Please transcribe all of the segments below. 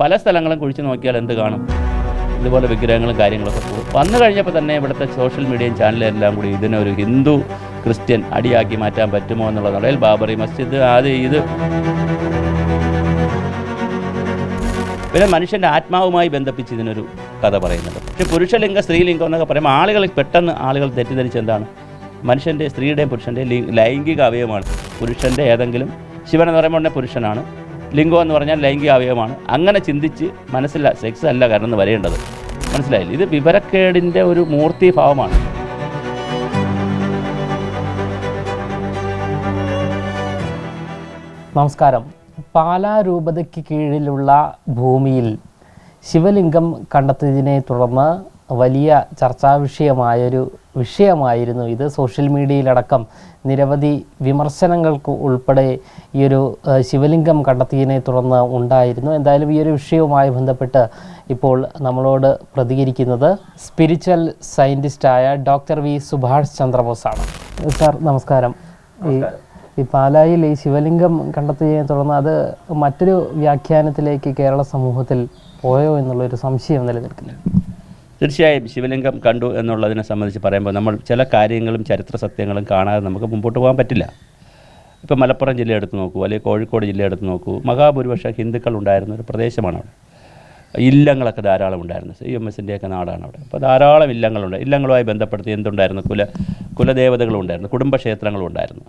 പല സ്ഥലങ്ങളും കുഴിച്ച് നോക്കിയാൽ എന്ത് കാണും? ഇതുപോലെ വിഗ്രഹങ്ങളും കാര്യങ്ങളൊക്കെ പോകും വന്നു കഴിഞ്ഞപ്പോൾ തന്നെ ഇവിടുത്തെ സോഷ്യൽ മീഡിയയും ചാനലെല്ലാം കൂടി ഇതിനെ ഒരു ഹിന്ദു ക്രിസ്ത്യൻ അടിയാക്കി മാറ്റാൻ പറ്റുമോ എന്നുള്ള നിലയിൽ ബാബറി മസ്ജിദ് അത് ഇത്. പിന്നെ മനുഷ്യന്റെ ആത്മാവുമായി ബന്ധിപ്പിച്ച് ഇതിനൊരു കഥ പറയുന്നത് പക്ഷേ പുരുഷലിംഗം സ്ത്രീലിംഗം എന്നൊക്കെ പറയുമ്പോൾ ആളുകൾ പെട്ടെന്ന് ആളുകൾ തെറ്റിദ്ധരിച്ച് എന്താണ്? മനുഷ്യന്റെ സ്ത്രീയുടെയും പുരുഷന്റെയും ലൈംഗിക അവയവമാണ്. പുരുഷന്റെ ഏതെങ്കിലും ശിവൻ എന്ന് പറയുമ്പോൾ പുരുഷനാണ്. ലിംഗം എന്ന് പറഞ്ഞാൽ ലൈംഗിക അവയവമാണ്. അങ്ങനെ ചിന്തിച്ച് മനസ്സില്ല സെക്സ് അല്ല കടന്ന് വരേണ്ടത്. മനസ്സിലായില്ല? ഇത് വിവരക്കേടിന്റെ ഒരു മൂർത്തിഭാവമാണ് നമസ്കാരം. പാലാ രൂപതയ്ക്ക് കീഴിലുള്ള ഭൂമിയിൽ ശിവലിംഗം കണ്ടെത്തിയതിനെ തുടർന്ന് വലിയ ചർച്ചാ വിഷയമായൊരു വിഷയമായിരുന്നു ഇത്. സോഷ്യൽ മീഡിയയിലടക്കം നിരവധി വിമർശനങ്ങൾക്ക് ഉൾപ്പെടെ ഈ ഒരു ശിവലിംഗം കണ്ടെത്തിയതിനെ തുടർന്ന് ഉണ്ടായിരുന്നു. എന്തായാലും ഈ ഒരു വിഷയവുമായി ബന്ധപ്പെട്ട് ഇപ്പോൾ നമ്മളോട് പ്രതികരിക്കുന്നത് സ്പിരിച്വൽ സയന്റിസ്റ്റായ ഡോക്ടർ വി സുഭാഷ് ചന്ദ്രബോസാണ്. സാർ നമസ്കാരം. ഈ ഈ പാലായിൽ ഈ ശിവലിംഗം കണ്ടെത്തിയതിനെ തുടർന്ന് അത് മറ്റൊരു വ്യാഖ്യാനത്തിലേക്ക് കേരള സമൂഹത്തിൽ പോയോ എന്നുള്ളൊരു സംശയം നിലനിൽക്കുന്നു തീർച്ചയായും ശിവലിംഗം കണ്ടു എന്നുള്ളതിനെ സംബന്ധിച്ച് പറയുമ്പോൾ നമ്മൾ ചില കാര്യങ്ങളും ചരിത്ര സത്യങ്ങളും കാണാതെ നമുക്ക് മുമ്പോട്ട് പോകാൻ പറ്റില്ല. ഇപ്പോൾ മലപ്പുറം ജില്ല എടുത്ത് നോക്കൂ അല്ലെങ്കിൽ കോഴിക്കോട് ജില്ല എടുത്ത് നോക്കൂ മഹാഭൂരിപക്ഷം ഹിന്ദുക്കൾ ഉണ്ടായിരുന്ന ഒരു പ്രദേശമാണ് അവിടെ. ഇല്ലങ്ങളൊക്കെ ധാരാളം ഉണ്ടായിരുന്നു സി എം എസിന്റെയൊക്കെ നാടാണ് അവിടെ. അപ്പോൾ ധാരാളം ഇല്ലങ്ങളുണ്ട് ഇല്ലങ്ങളുമായി ബന്ധപ്പെടുത്തി എന്തുണ്ടായിരുന്നു? കുല കുലദേവതകളുണ്ടായിരുന്നു കുടുംബക്ഷേത്രങ്ങളും ഉണ്ടായിരുന്നു.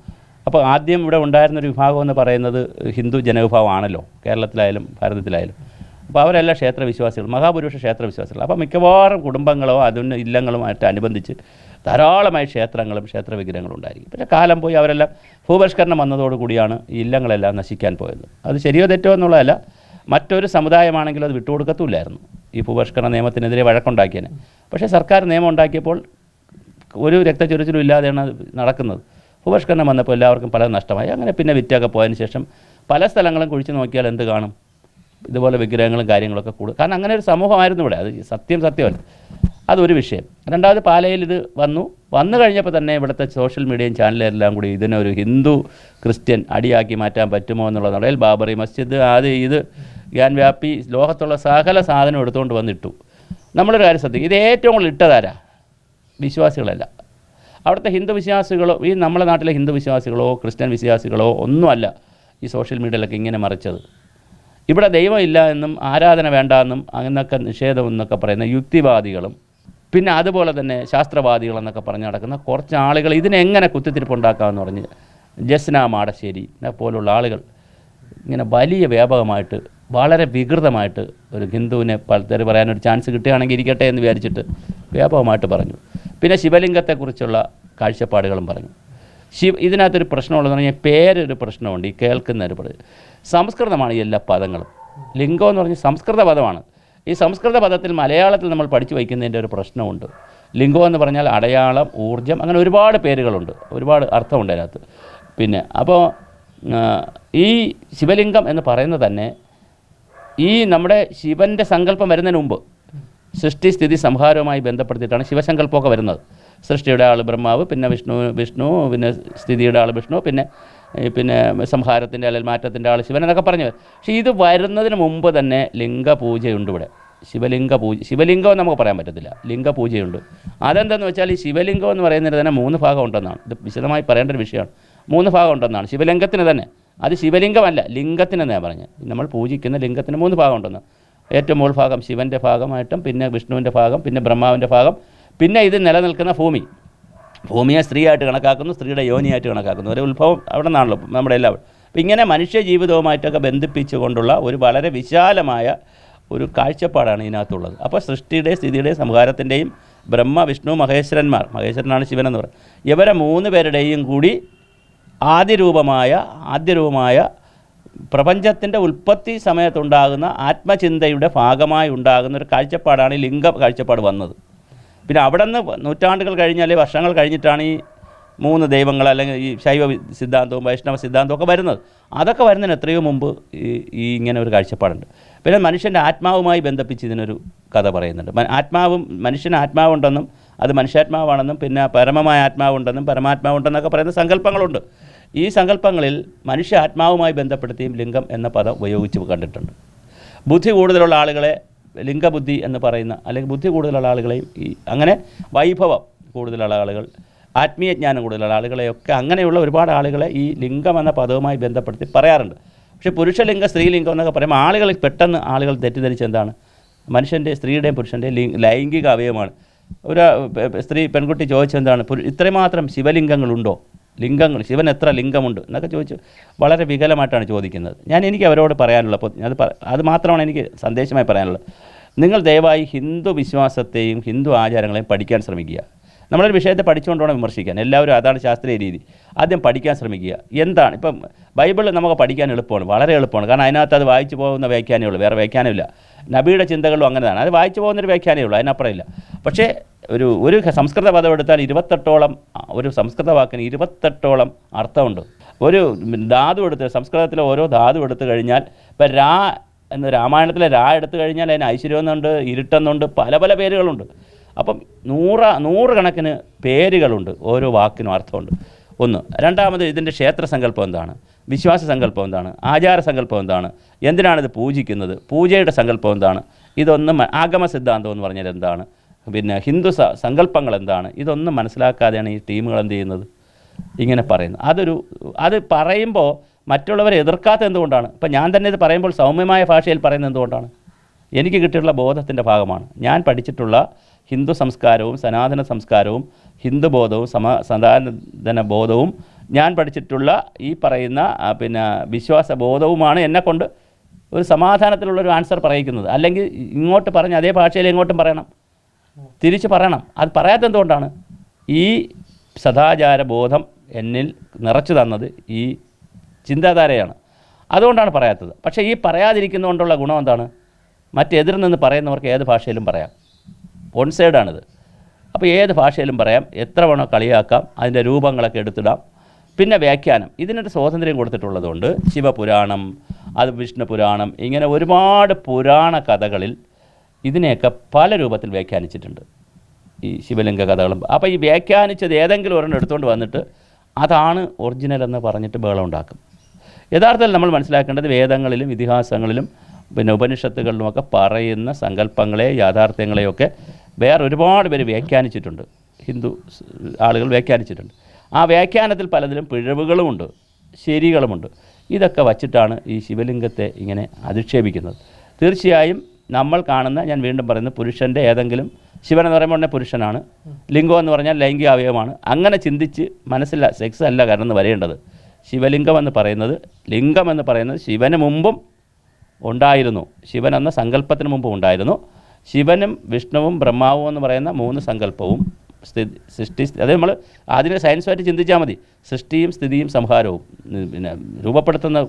അപ്പോൾ ആദ്യം ഇവിടെ ഉണ്ടായിരുന്ന ഒരു വിഭാഗം എന്ന് പറയുന്നത് ഹിന്ദു ജനവിഭാഗമാണല്ലോ കേരളത്തിലായാലും ഭാരതത്തിലായാലും. അപ്പോൾ അവരെല്ലാം ക്ഷേത്രവിശ്വാസികൾ മഹാപുരുഷ ക്ഷേത്രവിശ്വാസികൾ അപ്പോൾ മിക്കവാറും കുടുംബങ്ങളോ അതിന് ഇല്ലങ്ങളുമായിട്ട് അനുബന്ധിച്ച് ധാരാളമായി ക്ഷേത്രങ്ങളും ക്ഷേത്ര വിഗ്രഹങ്ങളും ഉണ്ടായിരിക്കും. പിന്നെ കാലം പോയി അവരെല്ലാം ഭൂപരിഷ്കരണം വന്നതോടുകൂടിയാണ് ഈ ഇല്ലങ്ങളെല്ലാം നശിക്കാൻ പോയത്. അത് ശരിയോ തെറ്റോ എന്നുള്ളതല്ല മറ്റൊരു സമുദായമാണെങ്കിലും അത് വിട്ടുകൊടുക്കത്തുമില്ലായിരുന്നു ഈ ഭൂപരിഷ്കരണ നിയമത്തിനെതിരെ വഴക്കുണ്ടാക്കിയതിന്. പക്ഷേ സർക്കാർ നിയമം ഉണ്ടാക്കിയപ്പോൾ ഒരു രക്തചൊരിച്ചിലും ഇല്ലാതെയാണ് നടക്കുന്നത്. ഭൂപരിഷ്കരണം വന്നപ്പോൾ എല്ലാവർക്കും പല നഷ്ടമായി. അങ്ങനെ പിന്നെ വിറ്റൊക്കെ പോയതിന് ശേഷം പല സ്ഥലങ്ങളും കുഴിച്ച് നോക്കിയാൽ എന്ത് കാണും? ഇതുപോലെ വിഗ്രഹങ്ങളും കാര്യങ്ങളൊക്കെ കൂടും. കാരണം അങ്ങനെ ഒരു സമൂഹമായിരുന്നു ഇവിടെ. അത് സത്യം സത്യമല്ല. അതൊരു വിഷയം. രണ്ടാമത് പാലയിൽ ഇത് വന്നു. വന്നു കഴിഞ്ഞപ്പോൾ തന്നെ ഇവിടുത്തെ സോഷ്യൽ മീഡിയയും ചാനലെല്ലാം കൂടി ഇതിനെ ഒരു ഹിന്ദു ക്രിസ്ത്യൻ അടിയാക്കി മാറ്റാൻ പറ്റുമോ എന്നുള്ള നിലയിൽ ബാബറി മസ്ജിദ് അത് ഇത് ഗ്യാൻ വ്യാപി ലോകത്തുള്ള സകല സാധനം എടുത്തുകൊണ്ട് വന്നിട്ടു. നമ്മളൊരു കാര്യം ശ്രദ്ധിക്കും. ഇത് ഏറ്റവും കൂടുതൽ ഇട്ടതാരാ വിശ്വാസികളല്ല. അവിടുത്തെ ഹിന്ദു വിശ്വാസികളോ ഈ നമ്മുടെ നാട്ടിലെ ഹിന്ദു വിശ്വാസികളോ ക്രിസ്ത്യൻ വിശ്വാസികളോ ഒന്നുമല്ല ഈ സോഷ്യൽ മീഡിയയിലൊക്കെ ഇങ്ങനെ മറിച്ചത്. ഇവിടെ ദൈവമില്ല എന്നും ആരാധന വേണ്ട എന്നും അങ്ങനൊക്കെ നിഷേധം എന്നൊക്കെ പറയുന്ന യുക്തിവാദികളും പിന്നെ അതുപോലെ തന്നെ ശാസ്ത്രവാദികളെന്നൊക്കെ പറഞ്ഞ് നടക്കുന്ന കുറച്ച് ആളുകൾ ഇതിനെങ്ങനെ കുത്തിത്തിരിപ്പുണ്ടാക്കാമെന്ന് പറഞ്ഞ് ജസ്ന മാടശ്ശേരി പോലുള്ള ആളുകൾ ഇങ്ങനെ വലിയ വ്യാപകമായിട്ട് വളരെ വികൃതമായിട്ട് ഒരു ഹിന്ദുവിനെ പലതര പറയാനൊരു ചാൻസ് കിട്ടുകയാണെങ്കിൽ ഇരിക്കട്ടെ എന്ന് വിചാരിച്ചിട്ട് വ്യാപകമായിട്ട് പറഞ്ഞു. പിന്നെ ശിവലിംഗത്തെക്കുറിച്ചുള്ള കാഴ്ചപ്പാടുകളും പറഞ്ഞു. ശിവ ഇതിനകത്തൊരു പ്രശ്നമുള്ളതെന്ന് പറഞ്ഞാൽ പേരൊരു പ്രശ്നമുണ്ട് ഈ കേൾക്കുന്ന ഒരു പ്രശ്നം. സംസ്കൃതമാണ് എല്ലാ പദങ്ങളും. ലിംഗം എന്ന് പറഞ്ഞാൽ സംസ്കൃത പദമാണ്. ഈ സംസ്കൃത പദത്തിൽ മലയാളത്തിൽ നമ്മൾ പഠിച്ചു വയ്ക്കുന്നതിന്റെ ഒരു പ്രശ്നമുണ്ട്. ലിംഗം എന്ന് പറഞ്ഞാൽ അടയാളം ഊർജം അങ്ങനെ ഒരുപാട് പേരുകളുണ്ട്. ഒരുപാട് അർത്ഥമുണ്ട് അതിനകത്ത്. പിന്നെ അപ്പോൾ ഈ ശിവലിംഗം എന്ന് പറയുന്നത് തന്നെ ഈ നമ്മുടെ ശിവന്റെ സങ്കല്പം വരുന്നതിന് മുമ്പ് സൃഷ്ടി സ്ഥിതി സംഹാരവുമായി ബന്ധപ്പെടുത്തിയിട്ടാണ് ശിവസങ്കല്പമൊക്കെ വരുന്നത്. സൃഷ്ടിയുടെ ആൾ ബ്രഹ്മാവ് പിന്നെ വിഷ്ണു വിഷ്ണു പിന്നെ സ്ഥിതിയുടെ ആൾ വിഷ്ണു പിന്നെ പിന്നെ സംഹാരത്തിന്റെ അല്ലെങ്കിൽ മാറ്റത്തിന്റെ ആൾ ശിവൻ എന്നൊക്കെ പറഞ്ഞു. പക്ഷേ ഇത് വരുന്നതിന് മുമ്പ് തന്നെ ലിംഗപൂജയുണ്ട് ഇവിടെ. ശിവലിംഗ പൂജ ശിവലിംഗം നമുക്ക് പറയാൻ പറ്റത്തില്ല. ലിംഗപൂജയുണ്ട് അതെന്താണെന്ന് വെച്ചാൽ ഈ ശിവലിംഗം എന്ന് പറയുന്നതിന് തന്നെ മൂന്ന് ഭാഗം ഉണ്ടെന്നാണ്. ഇത് വിശദമായി പറയേണ്ട ഒരു വിഷയമാണ്. മൂന്ന് ഭാഗം ഉണ്ടെന്നാണ്. ശിവലിംഗത്തിന് തന്നെ. അത് ശിവലിംഗമല്ല ലിംഗത്തിനെന്നാണ് പറഞ്ഞത്. നമ്മൾ പൂജിക്കുന്ന ലിംഗത്തിന് മൂന്ന് ഭാഗം ഉണ്ടെന്ന്. ഏറ്റവും മുകൾ ഭാഗം ശിവന്റെ ഭാഗമായിട്ടും പിന്നെ വിഷ്ണുവിന്റെ ഭാഗം പിന്നെ ബ്രഹ്മാവിന്റെ ഭാഗം പിന്നെ ഇത് നിലനിൽക്കുന്ന ഭൂമി. ഭൂമിയെ സ്ത്രീയായിട്ട് കണക്കാക്കുന്നു സ്ത്രീയുടെ യോനിയായിട്ട് കണക്കാക്കുന്നു. ഒരു ഉത്ഭവം അവിടെ നിന്നാണല്ലോ നമ്മുടെ എല്ലാം. അപ്പം ഇങ്ങനെ മനുഷ്യ ജീവിതവുമായിട്ടൊക്കെ ബന്ധിപ്പിച്ചുകൊണ്ടുള്ള ഒരു വളരെ വിശാലമായ ഒരു കാഴ്ചപ്പാടാണ് ഇതിനകത്തുള്ളത്. അപ്പോൾ സൃഷ്ടിയുടെ സ്ഥിതിയുടെ സംഹാരത്തിന്റെയും ബ്രഹ്മ വിഷ്ണു മഹേശ്വരന്മാർ മഹേശ്വരനാണ് ശിവൻ എന്ന് പറയുന്നത്. ഇവരെ മൂന്ന് പേരുടെയും കൂടി ആദ്യരൂപമായ ആദ്യരൂപമായ പ്രപഞ്ചത്തിന്റെ ഉൽപ്പത്തി സമയത്തുണ്ടാകുന്ന ആത്മചിന്തയുടെ ഭാഗമായി ഉണ്ടാകുന്ന ഒരു കാഴ്ചപ്പാടാണ് ലിംഗ കാഴ്ചപ്പാട് വന്നത്. പിന്നെ അവിടെ നിന്ന് നൂറ്റാണ്ടുകൾ കഴിഞ്ഞാൽ വർഷങ്ങൾ കഴിഞ്ഞിട്ടാണ് ഈ മൂന്ന് ദൈവങ്ങൾ അല്ലെങ്കിൽ ഈ ശൈവ സിദ്ധാന്തവും വൈഷ്ണവ സിദ്ധാന്തവും ഒക്കെ വരുന്നത്. അതൊക്കെ വരുന്നതിന് എത്രയോ മുമ്പ് ഈ ഈ ഇങ്ങനെ ഒരു കാഴ്ചപ്പാടുണ്ട്. പിന്നെ മനുഷ്യന്റെ ആത്മാവുമായി ബന്ധിപ്പിച്ച് ഇതിനൊരു കഥ പറയുന്നുണ്ട്. ആത്മാവും മനുഷ്യന് ആത്മാവുണ്ടെന്നും അത് മനുഷ്യാത്മാവാണെന്നും പിന്നെ പരമമായ ആത്മാവുണ്ടെന്നും പരമാത്മാവുണ്ടെന്നൊക്കെ പറയുന്ന സങ്കല്പങ്ങളുണ്ട്. ഈ സങ്കല്പങ്ങളിൽ മനുഷ്യ ആത്മാവുമായി ബന്ധപ്പെടുത്തിയും ലിംഗം എന്ന പദം ഉപയോഗിച്ച് കണ്ടിട്ടുണ്ട്. ബുദ്ധി കൂടുതലുള്ള ആളുകളെ ലിംഗബുദ്ധി എന്ന് പറയുന്ന അല്ലെങ്കിൽ ബുദ്ധി കൂടുതലുള്ള ആളുകളെയും ഈ അങ്ങനെ വൈഭവം കൂടുതലുള്ള ആളുകൾ ആത്മീയ ജ്ഞാനം കൂടുതലുള്ള ആളുകളെയൊക്കെ അങ്ങനെയുള്ള ഒരുപാട് ആളുകളെ ഈ ലിംഗം എന്ന പദവുമായി ബന്ധപ്പെടുത്തി പറയാറുണ്ട്. പക്ഷേ പുരുഷലിംഗം സ്ത്രീലിംഗം എന്നൊക്കെ പറയുമ്പോൾ ആളുകൾ പെട്ടെന്ന് ആളുകൾ തെറ്റിദ്ധരിച്ച് എന്താണ്? മനുഷ്യന്റെ സ്ത്രീയുടെയും പുരുഷന്റെയും ലൈംഗിക അവയവമാണ് ഒരു സ്ത്രീ പെൺകുട്ടി ചോദിച്ചെന്താണ്? ഇത്രമാത്രം ശിവലിംഗങ്ങളുണ്ടോ? ലിംഗങ്ങൾ ശിവൻ എത്ര ലിംഗമുണ്ട് എന്നൊക്കെ ചോദിച്ചു വളരെ വികലമായിട്ടാണ് ചോദിക്കുന്നത്. ഞാൻ എനിക്ക് അവരോട് പറയാനുള്ളത് അപ്പോൾ അത് അത് മാത്രമാണ് എനിക്ക് സന്ദേശമായി പറയാനുള്ളത്. നിങ്ങൾ ദയവായി ഹിന്ദു വിശ്വാസത്തെയും ഹിന്ദു ആചാരങ്ങളെയും പഠിക്കാൻ ശ്രമിക്കുക. നമ്മളൊരു വിഷയത്തെ പഠിച്ചുകൊണ്ട് വേണം വിമർശിക്കാൻ. എല്ലാവരും അതാണ് ശാസ്ത്രീയ രീതി. ആദ്യം പഠിക്കാൻ ശ്രമിക്കുക. എന്താണ്? ഇപ്പം ബൈബിൾ നമുക്ക് പഠിക്കാൻ എളുപ്പമാണ് വളരെ എളുപ്പമാണ്. കാരണം അതിനകത്ത് അത് വായിച്ചു പോകുന്ന വ്യാഖ്യാനമേ ഉള്ളൂ വേറെ വ്യാഖ്യാനമില്ല. നബിയുടെ ചിന്തകളും അങ്ങനെയാണ്. അത് വായിച്ചു പോകുന്നൊരു വ്യാഖ്യാനമേ ഉള്ളൂ അതിനപ്പുറമില്ല പക്ഷേ ഒരു ഒരു സംസ്കൃത പദം എടുത്താൽ ഇരുപത്തെട്ടോളം ഒരു സംസ്കൃത വാക്കിന് ഇരുപത്തെട്ടോളം അർത്ഥമുണ്ട്. ഒരു ധാതു എടുത്ത് സംസ്കൃതത്തിലെ ഓരോ ധാതു എടുത്തു കഴിഞ്ഞാൽ ഇപ്പം രാ എന്ന് രാമായണത്തിലെ രാ എടുത്തു കഴിഞ്ഞാൽ അതിന് ഐശ്വര്യം എന്നുണ്ട് ഇരുട്ടെന്നുണ്ട് പല പല പേരുകളുണ്ട്. അപ്പം നൂറ നൂറുകണക്കിന് പേരുകളുണ്ട് ഓരോ വാക്കിനും അർത്ഥമുണ്ട്. ഒന്ന് രണ്ടാമത് ഇതിന്റെ ക്ഷേത്ര സങ്കല്പം എന്താണ്? വിശ്വാസ സങ്കല്പം എന്താണ്? ആചാര സങ്കല്പം എന്താണ്? എന്തിനാണിത് പൂജിക്കുന്നത്? പൂജയുടെ സങ്കല്പം എന്താണ്? ഇതൊന്നും ആഗമ സിദ്ധാന്തം എന്ന് പറഞ്ഞാൽ എന്താണ്? പിന്നെ ഹിന്ദു സങ്കല്പങ്ങൾ എന്താണ് ഇതൊന്നും മനസ്സിലാക്കാതെയാണ് ഈ ടീമുകൾ എന്ത് ചെയ്യുന്നത്? ഇങ്ങനെ പറയുന്നത്. അതൊരു അത് പറയുമ്പോൾ മറ്റുള്ളവരെ എതിർക്കാത്ത എന്തുകൊണ്ടാണ്? ഇപ്പം ഞാൻ തന്നെ ഇത് പറയുമ്പോൾ സൗമ്യമായ ഭാഷയിൽ പറയുന്നത് എന്തുകൊണ്ടാണ്? എനിക്ക് കിട്ടിയിട്ടുള്ള ബോധത്തിന്റെ ഭാഗമാണ്. ഞാൻ പഠിച്ചിട്ടുള്ള ഹിന്ദു സംസ്കാരവും സനാതന സംസ്കാരവും ഹിന്ദു ബോധവും സമ സനാതന ബോധവും ഞാൻ പഠിച്ചിട്ടുള്ള ഈ പറയുന്ന പിന്നെ വിശ്വാസ ബോധവുമാണ് എന്നെക്കൊണ്ട് ഒരു സമാധാനത്തിലുള്ളൊരു ആൻസർ പറയിക്കുന്നത്. അല്ലെങ്കിൽ ഇങ്ങോട്ട് പറഞ്ഞ് അതേ ഭാഷയിൽ ഇങ്ങോട്ടും പറയണം. തിരിച്ച് പറയണം. അത് പറയാത്ത എന്തുകൊണ്ടാണ് ഈ സദാചാര ബോധം എന്നിൽ നിറച്ചു തന്നത് ഈ ചിന്താധാരയാണ്. അതുകൊണ്ടാണ് പറയാത്തത്. പക്ഷേ ഈ പറയാതിരിക്കുന്നതുകൊണ്ടുള്ള ഗുണം എന്താണ്? മറ്റെതിർ നിന്ന് പറയുന്നവർക്ക് ഏത് ഭാഷയിലും പറയാം. വൺ സൈഡാണിത് അപ്പോൾ ഏത് ഭാഷയിലും പറയാം. എത്ര വേണോ കളിയാക്കാം. അതിന്റെ രൂപങ്ങളൊക്കെ എടുത്തിടാം. പിന്നെ വ്യാഖ്യാനം. ഇതിനൊരു സ്വാതന്ത്ര്യം കൊടുത്തിട്ടുള്ളതുകൊണ്ട് ശിവപുരാണം അത് വിഷ്ണു പുരാണം ഇങ്ങനെ ഒരുപാട് പുരാണ കഥകളിൽ ഇതിനെയൊക്കെ പല രൂപത്തിൽ വ്യാഖ്യാനിച്ചിട്ടുണ്ട് ഈ ശിവലിംഗ കഥകളും. അപ്പോൾ ഈ വ്യാഖ്യാനിച്ചത് ഏതെങ്കിലും ഒരെണ്ണം എടുത്തുകൊണ്ട് വന്നിട്ട് അതാണ് ഒറിജിനൽ എന്ന് പറഞ്ഞിട്ട് ബഹളം ഉണ്ടാക്കും. യഥാർത്ഥത്തിൽ നമ്മൾ മനസ്സിലാക്കേണ്ടത് വേദങ്ങളിലും ഇതിഹാസങ്ങളിലും പിന്നെ ഉപനിഷത്തുകളിലുമൊക്കെ പറയുന്ന സങ്കല്പങ്ങളെ യാഥാർത്ഥ്യങ്ങളെയൊക്കെ വേറെ ഒരുപാട് പേര് വ്യാഖ്യാനിച്ചിട്ടുണ്ട്. ഹിന്ദു ആളുകൾ വ്യാഖ്യാനിച്ചിട്ടുണ്ട്. ആ വ്യാഖ്യാനത്തിൽ പലതിലും പിഴവുകളുമുണ്ട് ശരികളുമുണ്ട്. ഇതൊക്കെ വച്ചിട്ടാണ് ഈ ശിവലിംഗത്തെ ഇങ്ങനെ അധിക്ഷേപിക്കുന്നത്. തീർച്ചയായും നമ്മൾ കാണുന്ന ഞാൻ വീണ്ടും പറയുന്നത് പുരുഷന്റെ ഏതെങ്കിലും ശിവൻ എന്ന് പറയുമ്പോൾ ഉടനെ പുരുഷനാണ്. ലിംഗം എന്ന് പറഞ്ഞാൽ ലൈംഗിക അവയവമാണ്. അങ്ങനെ ചിന്തിച്ച് മനസ്സില്ല സെക്സ് അല്ല കടന്ന് വരേണ്ടത്. ശിവലിംഗം എന്ന് പറയുന്നത് ലിംഗം എന്ന് പറയുന്നത് ശിവന് മുമ്പും ഉണ്ടായിരുന്നു. ശിവൻ എന്ന സങ്കല്പത്തിന് മുമ്പ് ഉണ്ടായിരുന്നു. ശിവനും വിഷ്ണുവും ബ്രഹ്മാവും എന്ന് പറയുന്ന മൂന്ന് സങ്കല്പവും സ്ഥിതി സൃഷ്ടി അത് നമ്മൾ ആദ്യം സയൻസുമായിട്ട് ചിന്തിച്ചാൽ മതി. സൃഷ്ടിയും സ്ഥിതിയും സംഹാരവും. പിന്നെ രൂപപ്പെടുത്തുന്ന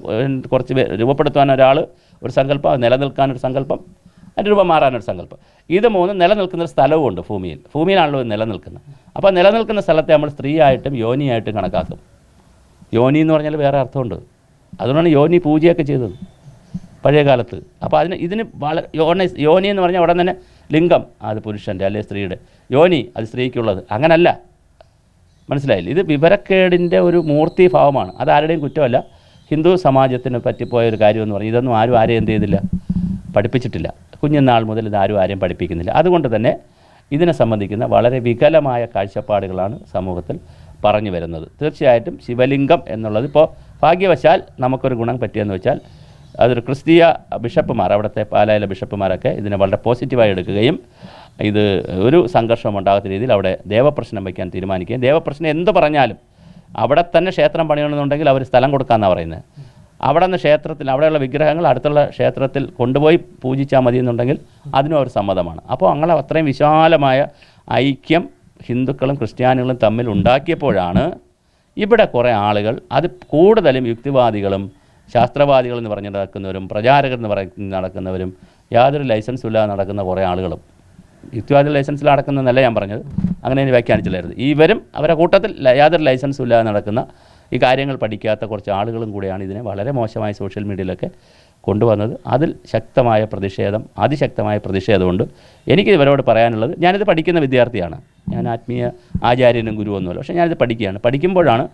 കുറച്ച് രൂപപ്പെടുത്തുവാൻ ഒരാൾ ഒരു സങ്കല്പം നിലനിൽക്കാൻ ഒരു സങ്കല്പം രൂപം മാറാനൊരു സങ്കല്പം. ഇത് മൂന്ന് നിലനിൽക്കുന്ന സ്ഥലവുമുണ്ട് ഭൂമിയിൽ. ഭൂമിയിലാണല്ലോ നിലനിൽക്കുന്നത്. അപ്പോൾ നിലനിൽക്കുന്ന സ്ഥലത്തെ നമ്മൾ സ്ത്രീയായിട്ടും യോനിയായിട്ടും കണക്കാക്കും. യോനി എന്ന് പറഞ്ഞാൽ വേറെ അർത്ഥമുണ്ട്. അതുകൊണ്ടാണ് യോനി പൂജയൊക്കെ ചെയ്തത് പഴയ കാലത്ത്. അപ്പോൾ അതിന് ഇതിന് വളരെ യോനി യോനി എന്ന് പറഞ്ഞാൽ ഉടൻ തന്നെ ലിംഗം അത് പുരുഷന്റെ അല്ലെ സ്ത്രീയുടെ. യോനി അത് സ്ത്രീക്കുള്ളത്. അങ്ങനല്ല. മനസ്സിലായില്ല? ഇത് വിവരക്കേടിന്റെ ഒരു മൂർത്തി ഭാവമാണ്. അത് ആരുടെയും കുറ്റമല്ല. ഹിന്ദു സമാജത്തിന് പറ്റിപ്പോയ ഒരു കാര്യമെന്ന് പറഞ്ഞാൽ ഇതൊന്നും ആരും ആരെയും എന്ത് ചെയ്തില്ല. പഠിപ്പിച്ചിട്ടില്ല. കുഞ്ഞുനാൾ മുതൽ ഇത് ആരും ആരെയും പഠിപ്പിക്കുന്നില്ല. അതുകൊണ്ട് തന്നെ ഇതിനെ സംബന്ധിക്കുന്ന വളരെ വികലമായ കാഴ്ചപ്പാടുകളാണ് സമൂഹത്തിൽ പറഞ്ഞു വരുന്നത്. തീർച്ചയായിട്ടും ശിവലിംഗം എന്നുള്ളത് ഇപ്പോൾ ഭാഗ്യവശാൽ നമുക്കൊരു ഗുണം പറ്റിയെന്ന് വെച്ചാൽ അതൊരു ക്രിസ്തീയ ബിഷപ്പുമാർ അവിടുത്തെ പാലായിലെ ബിഷപ്പുമാരൊക്കെ ഇതിനെ വളരെ പോസിറ്റീവായി എടുക്കുകയും ഇത് ഒരു സംഘർഷം ഉണ്ടാകാത്ത രീതിയിൽ അവിടെ ദേവപ്രശ്നം വയ്ക്കാൻ തീരുമാനിക്കുകയും ദേവപ്രശ്നം എന്ത് പറഞ്ഞാലും അവിടെ തന്നെ ക്ഷേത്രം പണിയണമെന്നുണ്ടെങ്കിൽ അവർ സ്ഥലം കൊടുക്കാമെന്നാണ് പറയുന്നത്. അവിടെ നിന്ന് ക്ഷേത്രത്തിൽ അവിടെയുള്ള വിഗ്രഹങ്ങൾ അടുത്തുള്ള ക്ഷേത്രത്തിൽ കൊണ്ടുപോയി പൂജിച്ചാൽ മതി എന്നുണ്ടെങ്കിൽ അതിനും അവർ സമ്മതമാണ്. അപ്പോൾ അങ്ങനെ അത്രയും വിശാലമായ ഐക്യം ഹിന്ദുക്കളും ക്രിസ്ത്യാനികളും തമ്മിൽ ഉണ്ടാക്കിയപ്പോഴാണ് ഇവിടെ കുറേ ആളുകൾ അത് കൂടുതലും യുക്തിവാദികളും ശാസ്ത്രവാദികൾ എന്ന് പറഞ്ഞ് നടക്കുന്നവരും പ്രചാരകർ എന്ന് പറഞ്ഞ് നടക്കുന്നവരും യാതൊരു ലൈസൻസും ഇല്ലാതെ നടക്കുന്ന കുറേ ആളുകളും. യുക്തിവാദി ലൈസൻസിൽ നടക്കുന്നതല്ല ഞാൻ പറഞ്ഞത്. അങ്ങനെ വ്യാഖ്യാനിച്ചില്ലായിരുന്നു. ഇവരും അവരുടെ കൂട്ടത്തിൽ യാതൊരു ലൈസൻസും ഇല്ലാതെ നടക്കുന്ന ഈ കാര്യങ്ങൾ പഠിക്കാത്ത കുറച്ച് ആളുകളും കൂടെയാണ് ഇതിനെ വളരെ മോശമായ സോഷ്യൽ മീഡിയയിലൊക്കെ കൊണ്ടുവന്നത്. അതിൽ ശക്തമായ പ്രതിഷേധം അതിശക്തമായ പ്രതിഷേധമുണ്ട്. എനിക്ക് ഇവരോട് പറയാനുള്ളത് ഞാനിത് പഠിക്കുന്ന വിദ്യാർത്ഥിയാണ്. ഞാൻ ആത്മീയ ആചാര്യനും ഗുരുവൊന്നുമല്ല പക്ഷേ ഞാനിത് പഠിക്കുകയാണ്. പഠിക്കുമ്പോഴാണ്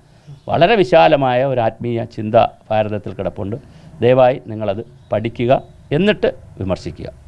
വളരെ വിശാലമായ ഒരു ആത്മീയ ചിന്ത ഭാരതത്തിൽ കിടപ്പുണ്ട്. ദയവായി നിങ്ങളത് പഠിക്കുക എന്നിട്ട് വിമർശിക്കുക.